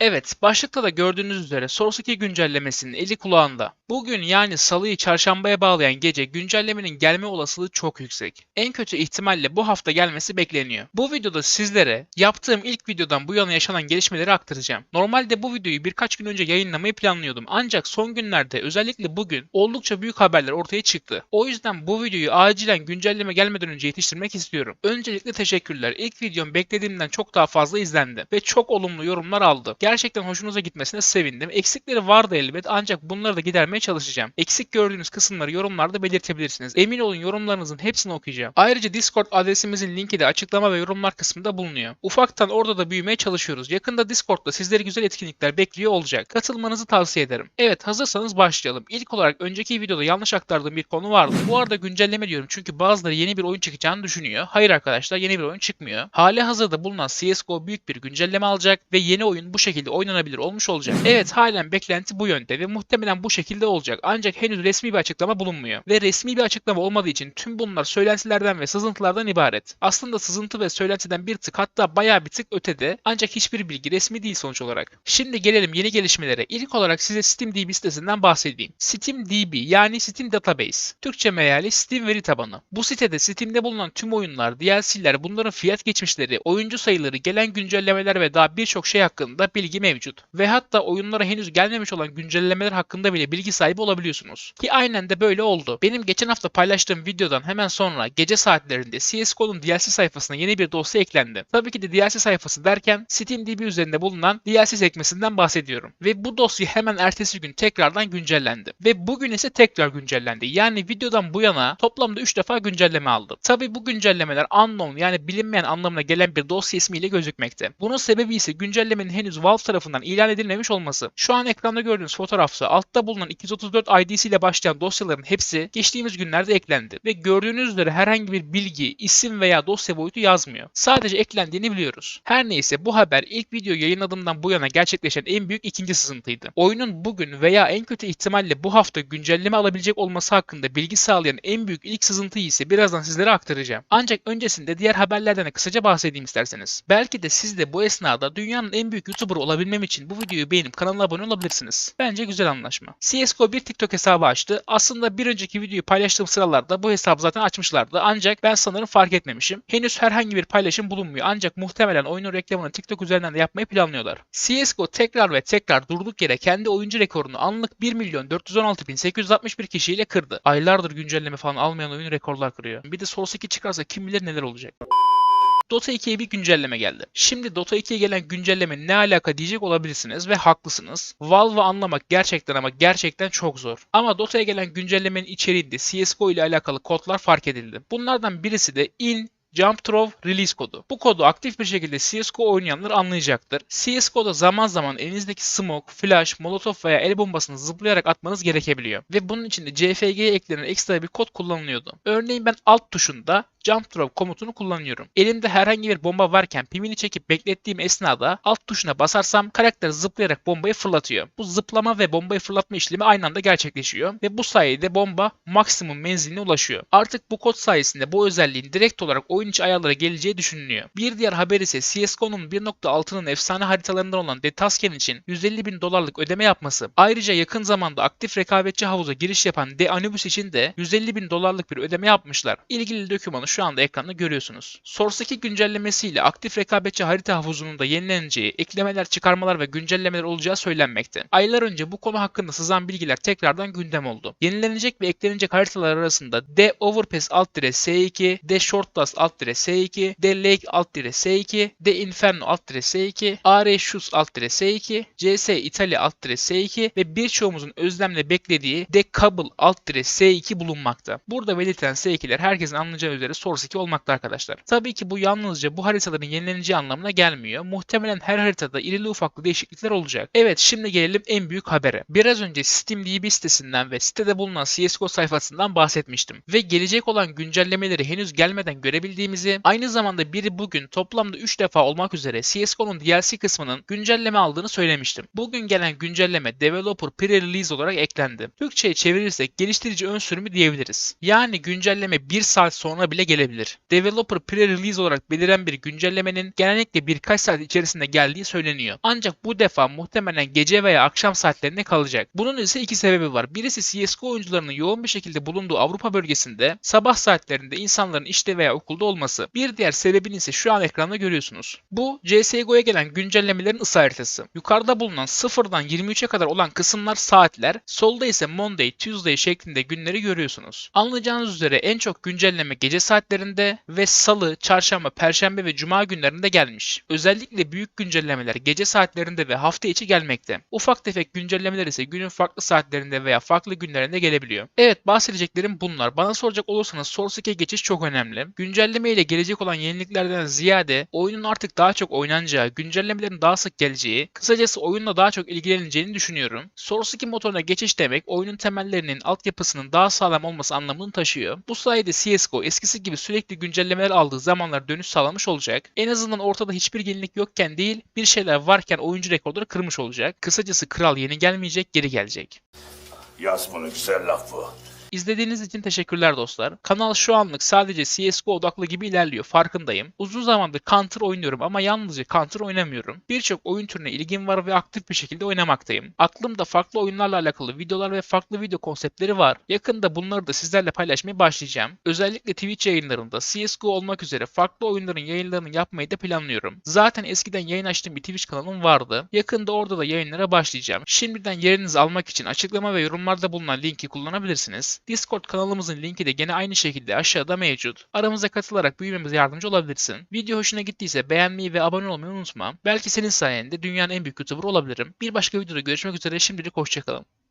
Evet, başlıkta da gördüğünüz üzere Source 2 güncellemesinin eli kulağında. Bugün yani salıyı çarşambaya bağlayan gece güncellemenin gelme olasılığı çok yüksek. En kötü ihtimalle bu hafta gelmesi bekleniyor. Bu videoda sizlere yaptığım ilk videodan bu yana yaşanan gelişmeleri aktaracağım. Normalde bu videoyu birkaç gün önce yayınlamayı planlıyordum ancak son günlerde özellikle bugün oldukça büyük haberler ortaya çıktı. O yüzden bu videoyu acilen güncelleme gelmeden önce yetiştirmek istiyorum. Öncelikle teşekkürler. İlk videom beklediğimden çok daha fazla izlendi ve çok olumlu yorumlar aldı. Gerçekten hoşunuza gitmesine sevindim. Eksikleri vardı elbet ancak bunları da gidermeye çalışacağım. Eksik gördüğünüz kısımları yorumlarda belirtebilirsiniz. Emin olun yorumlarınızın hepsini okuyacağım. Ayrıca Discord adresimizin linki de açıklama ve yorumlar kısmında bulunuyor. Ufaktan orada da büyümeye çalışıyoruz. Yakında Discord'da sizleri güzel etkinlikler bekliyor olacak. Katılmanızı tavsiye ederim. Evet hazırsanız başlayalım. İlk olarak önceki videoda yanlış aktardığım bir konu vardı. Bu arada güncelleme diyorum çünkü bazıları yeni bir oyun çıkacağını düşünüyor. Hayır arkadaşlar yeni bir oyun çıkmıyor. Hali hazırda bulunan CSGO büyük bir güncelleme alacak ve yeni oyun bu şekilde oynanabilir olmuş olacak. Evet halen beklenti bu yönde ve muhtemelen bu şekilde olacak. Ancak henüz resmi bir açıklama bulunmuyor. Ve resmi bir açıklama olmadığı için tüm bunlar söylentilerden ve sızıntılardan ibaret. Aslında sızıntı ve söylentiden bir tık hatta bayağı bir tık ötede ancak hiçbir bilgi resmi değil sonuç olarak. Şimdi gelelim yeni gelişmelere. İlk olarak size SteamDB sitesinden bahsedeyim. SteamDB yani Steam Database. Türkçe meali Steam veri tabanı. Bu sitede Steam'de bulunan tüm oyunlar, DLC'ler, bunların fiyat geçmişleri, oyuncu sayıları, gelen güncellemeler ve daha birçok şey hakkında bilgi mevcut. Ve hatta oyunlara henüz gelmemiş olan güncellemeler hakkında bile bilgi sahibi olabiliyorsunuz. Ki aynen de böyle oldu. Benim geçen hafta paylaştığım videodan hemen sonra gece saatlerinde CSGO'nun DLC sayfasına yeni bir dosya eklendi. Tabii ki de DLC sayfası derken SteamDB üzerinde bulunan DLC sekmesinden bahsediyorum. Ve bu dosya hemen ertesi gün tekrardan güncellendi. Ve bugün ise tekrar güncellendi. Yani videodan bu yana toplamda 3 defa güncelleme aldı. Tabii bu güncellemeler unknown yani bilinmeyen anlamına gelen bir dosya ismiyle gözükmekte. Bunun sebebi ise güncellemenin henüz Valve tarafından ilan edilmemiş olması. Şu an ekranda gördüğünüz fotoğrafta altta bulunan 234 ID'si ile başlayan dosyaların hepsi geçtiğimiz günlerde eklendi. Ve gördüğünüz üzere herhangi bir bilgi, isim veya dosya boyutu yazmıyor. Sadece eklendiğini biliyoruz. Her neyse bu haber ilk video yayınladığımdan bu yana gerçekleşen en büyük ikinci sızıntıydı. Oyunun bugün veya en kötü ihtimalle bu hafta güncelleme alabilecek olması hakkında bilgi sağlayan en büyük ilk sızıntıyı ise birazdan sizlere aktaracağım. Ancak öncesinde diğer haberlerden de kısaca bahsedeyim isterseniz. Belki de siz de bu esnada dünyanın en büyük YouTuber olabilmem için bu videoyu beğenip kanala abone olabilirsiniz. Bence güzel anlaşma. CSGO bir TikTok hesabı açtı. Aslında bir önceki videoyu paylaştığım sıralarda bu hesabı zaten açmışlardı. Ancak ben sanırım fark etmemişim. Henüz herhangi bir paylaşım bulunmuyor. Ancak muhtemelen oyunun reklamını TikTok üzerinden de yapmayı planlıyorlar. CSGO tekrar ve tekrar durduk yere kendi oyuncu rekorunu anlık 1 milyon 416 bin 861 kişiyle kırdı. Aylardır güncelleme falan almayan oyun rekorlar kırıyor. Bir de Source 2 çıkarsa kim bilir neler olacak. Dota 2'ye bir güncelleme geldi. Şimdi Dota 2'ye gelen güncelleme ne alaka diyecek olabilirsiniz ve haklısınız. Valve'ı anlamak gerçekten ama gerçekten çok zor. Ama Dota'ya gelen güncellemenin içeriğinde CSGO ile alakalı kodlar fark edildi. Bunlardan birisi de in Jump Throw Release kodu. Bu kodu aktif bir şekilde CSGO oynayanlar anlayacaktır. CSGO'da zaman zaman elinizdeki smoke, flash, molotof veya el bombasını zıplayarak atmanız gerekebiliyor. Ve bunun için de CFG'ye eklenen ekstra bir kod kullanılıyordu. Örneğin ben alt tuşunda jump throw komutunu kullanıyorum. Elimde herhangi bir bomba varken pimini çekip beklettiğim esnada alt tuşuna basarsam karakter zıplayarak bombayı fırlatıyor. Bu zıplama ve bombayı fırlatma işlemi aynı anda gerçekleşiyor ve bu sayede bomba maksimum menziline ulaşıyor. Artık bu kod sayesinde bu özelliğin direkt olarak oyun içi ayarlara geleceği düşünülüyor. Bir diğer haber ise CSGO'nun 1.6'nın efsane haritalarından olan The Tusken için 150 bin dolarlık ödeme yapması. Ayrıca yakın zamanda aktif rekabetçi havuza giriş yapan The Anubis için de 150 bin dolarlık bir ödeme yapmışlar. İlgili dokümanı şu anda ekranda görüyorsunuz. Source 2 güncellemesiyle aktif rekabetçi harita havuzunun da yenileneceği, eklemeler, çıkarmalar ve güncellemeler olacağı söylenmekte. Aylar önce bu konu hakkında sızan bilgiler tekrardan gündem oldu. Yenilenecek ve eklenecek haritalar arasında D Overpass alt dire S2, D Short alt dire S2, D Lake alt dire S2, D Inferno alt dire S2, AR Shoes alt dire S2, CS İtalya alt dire S2 ve birçoğumuzun özlemle beklediği D Cable alt dire S2 bulunmakta. Burada belirtilen S2'ler herkesin anlayacağı üzere Source 2 olmakta arkadaşlar. Tabii ki bu yalnızca bu haritaların yenileneceği anlamına gelmiyor. Muhtemelen her haritada irili ufaklı değişiklikler olacak. Evet şimdi gelelim en büyük habere. Biraz önce SteamDB sitesinden ve sitede bulunan CSGO sayfasından bahsetmiştim. Ve gelecek olan güncellemeleri henüz gelmeden görebildiğimiz bildiğimizi, aynı zamanda biri bugün toplamda 3 defa olmak üzere CSGO'nun DLC kısmının güncelleme aldığını söylemiştim. Bugün gelen güncelleme Developer Pre-Release olarak eklendi. Türkçe'ye çevirirsek geliştirici ön sürümü diyebiliriz. Yani güncelleme 1 saat sonra bile gelebilir. Developer Pre-Release olarak beliren bir güncellemenin genellikle birkaç saat içerisinde geldiği söyleniyor. Ancak bu defa muhtemelen gece veya akşam saatlerinde kalacak. Bunun ise iki sebebi var. Birisi CSGO oyuncularının yoğun bir şekilde bulunduğu Avrupa bölgesinde sabah saatlerinde insanların işte veya okulda olması. Bir diğer sebebini ise şu an ekranda görüyorsunuz. Bu CSGO'ya gelen güncellemelerin ısı. Yukarıda bulunan 0'dan 23'e kadar olan kısımlar saatler, solda ise Monday, Tuesday şeklinde günleri görüyorsunuz. Anlayacağınız üzere en çok güncelleme gece saatlerinde ve salı, çarşamba, perşembe ve cuma günlerinde gelmiş. Özellikle büyük güncellemeler gece saatlerinde ve hafta içi gelmekte. Ufak tefek güncellemeler ise günün farklı saatlerinde veya farklı günlerinde gelebiliyor. Evet bahsedeceklerim bunlar. Bana soracak olursanız Source 2'ye geçiş çok önemli. Güncelleme ile gelecek olan yeniliklerden ziyade oyunun artık daha çok oynanacağı, güncellemelerin daha sık geleceği, kısacası oyunla daha çok ilgilenileceğini düşünüyorum. Source 2 motoruna geçiş demek oyunun temellerinin, altyapısının daha sağlam olması anlamını taşıyor. Bu sayede CSGO eskisi gibi sürekli güncellemeler aldığı zamanlar dönüş sağlamış olacak. En azından ortada hiçbir yenilik yokken değil, bir şeyler varken oyuncu rekorları kırmış olacak. Kısacası kral yeni gelmeyecek, geri gelecek. Bunu güzel laf bu. İzlediğiniz için teşekkürler dostlar. Kanal şu anlık sadece CSGO odaklı gibi ilerliyor farkındayım. Uzun zamandır Counter oynuyorum ama yalnızca Counter oynamıyorum. Birçok oyun türüne ilgim var ve aktif bir şekilde oynamaktayım. Aklımda farklı oyunlarla alakalı videolar ve farklı video konseptleri var. Yakında bunları da sizlerle paylaşmaya başlayacağım. Özellikle Twitch yayınlarında CSGO olmak üzere farklı oyunların yayınlarını yapmayı da planlıyorum. Zaten eskiden yayın açtığım bir Twitch kanalım vardı. Yakında orada da yayınlara başlayacağım. Şimdiden yerinizi almak için açıklama ve yorumlarda bulunan linki kullanabilirsiniz. Discord kanalımızın linki de gene aynı şekilde aşağıda mevcut. Aramıza katılarak büyümemize yardımcı olabilirsin. Video hoşuna gittiyse beğenmeyi ve abone olmayı unutma. Belki senin sayende dünyanın en büyük YouTuber olabilirim. Bir başka videoda görüşmek üzere şimdilik hoşçakalın.